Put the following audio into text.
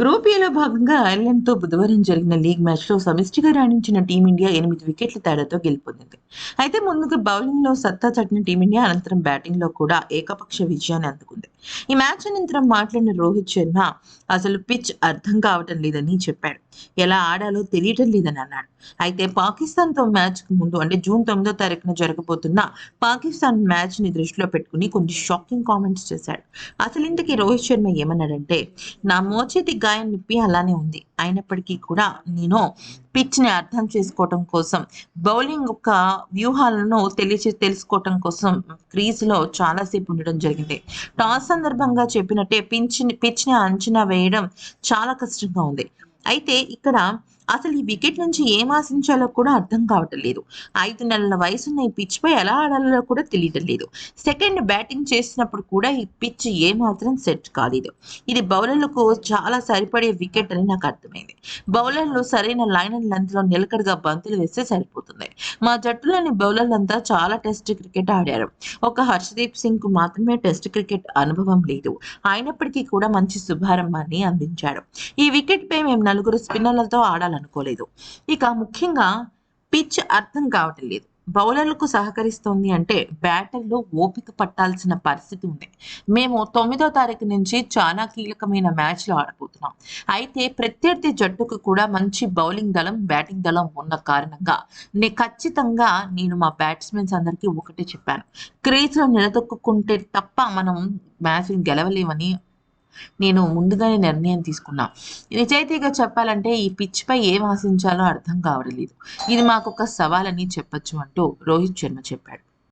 Group ఏలో భాగంగా ఐర్లాండ్తో బుధవారం జరిగిన లీగ్ మ్యాచ్లో సమిష్టిగా రాణించిన టీమిండియా ఎనిమిది వికెట్ల తేడాతో గెలుపొందింది. అయితే ముందుగా బౌలింగ్లో సత్తా చట్టిన టీమిండియా అనంతరం బ్యాటింగ్లో కూడా ఏకపక్ష విజయాన్ని అందుకుంది. ఈ మ్యాచ్ అనంతరం మాట్లాడిన రోహిత్ శర్మ అసలు పిచ్ అర్థం కావటం లేదని చెప్పాడు. ఎలా ఆడాలో తెలియటం లేదని అన్నాడు. అయితే పాకిస్తాన్తో మ్యాచ్కు ముందు అంటే జూన్ తొమ్మిదో తారీఖున జరగబోతున్న పాకిస్తాన్ మ్యాచ్ని దృష్టిలో పెట్టుకుని కొన్ని షాకింగ్ కామెంట్స్ చేశాడు. అసలు ఇంతకీ రోహిత్ శర్మ ఏమన్నాడంటే నా మోచేతి గాయం నొప్పి అలానే ఉంది. అయినప్పటికీ కూడా నేను పిచ్ని అర్థం చేసుకోవటం కోసం బౌలింగ్ యొక్క వ్యూహాలను తెలియచే తెలుసుకోవటం కోసం క్రీజ్లో చాలాసేపు ఉండడం జరిగింది. టాస్ సందర్భంగా చెప్పినట్టే పిచ్ని పిచ్ని అంచనా వేయడం చాలా కష్టంగా ఉంది. అయితే ఇక్కడ అసలు ఈ వికెట్ నుంచి ఏం ఆశించాలో కూడా అర్థం కావటం లేదు. ఐదు నెలల వయసున్న ఈ పిచ్ పై ఎలా ఆడాలో కూడా తెలియటం లేదు. సెకండ్ బ్యాటింగ్ చేసినప్పుడు కూడా ఈ పిచ్ ఏమాత్రం సెట్ కాలేదు. ఇది బౌలర్లకు చాలా సరిపడే వికెట్ అని నాకు అర్థమైంది. బౌలర్లు సరైన లైన్ అండ్ లెంత్లో నిలకడగా బంతులు వేస్తే సరిపోతుంది. మా జట్టులోని బౌలర్లంతా చాలా టెస్ట్ క్రికెట్ ఆడారు. ఒక హర్షదీప్ సింగ్కు మాత్రమే టెస్ట్ క్రికెట్ అనుభవం లేదు. అయినప్పటికీ కూడా మంచి శుభారంభాన్ని అందించాడు. ఈ వికెట్ పై మేము నలుగురు స్పిన్నర్లతో చేయాలనుకోలేదు. ఇక ముఖ్యంగా పిచ్ అర్థం కావటం లేదు. బౌలర్లకు సహకరిస్తోంది అంటే బ్యాటర్లు ఓపిక పట్టాల్సిన పరిస్థితి ఉంది. మేము తొమ్మిదో తారీఖు నుంచి చాలా కీలకమైన మ్యాచ్లు ఆడబోతున్నాం. అయితే ప్రత్యర్థి జట్టుకు కూడా మంచి బౌలింగ్ దళం బ్యాటింగ్ దళం ఉన్న కారణంగా నే ఖచ్చితంగా నేను మా బ్యాట్స్మెన్స్ అందరికీ ఒకటే చెప్పాను. క్రీజ్లో నిలదొక్కుంటే తప్ప మనం మ్యాచ్ గెలవలేమని నేను ముందుగానే నిర్ణయం తీసుకున్నా. నిజాయితీగా చెప్పాలంటే ఈ పిచ్ పై ఏం ఆశించాలో అర్థం కావడం లేదు ఇది మాకు ఒక సవాల్ అని చెప్పొచ్చు అంటూ రోహిత్ శర్మ చెప్పాడు.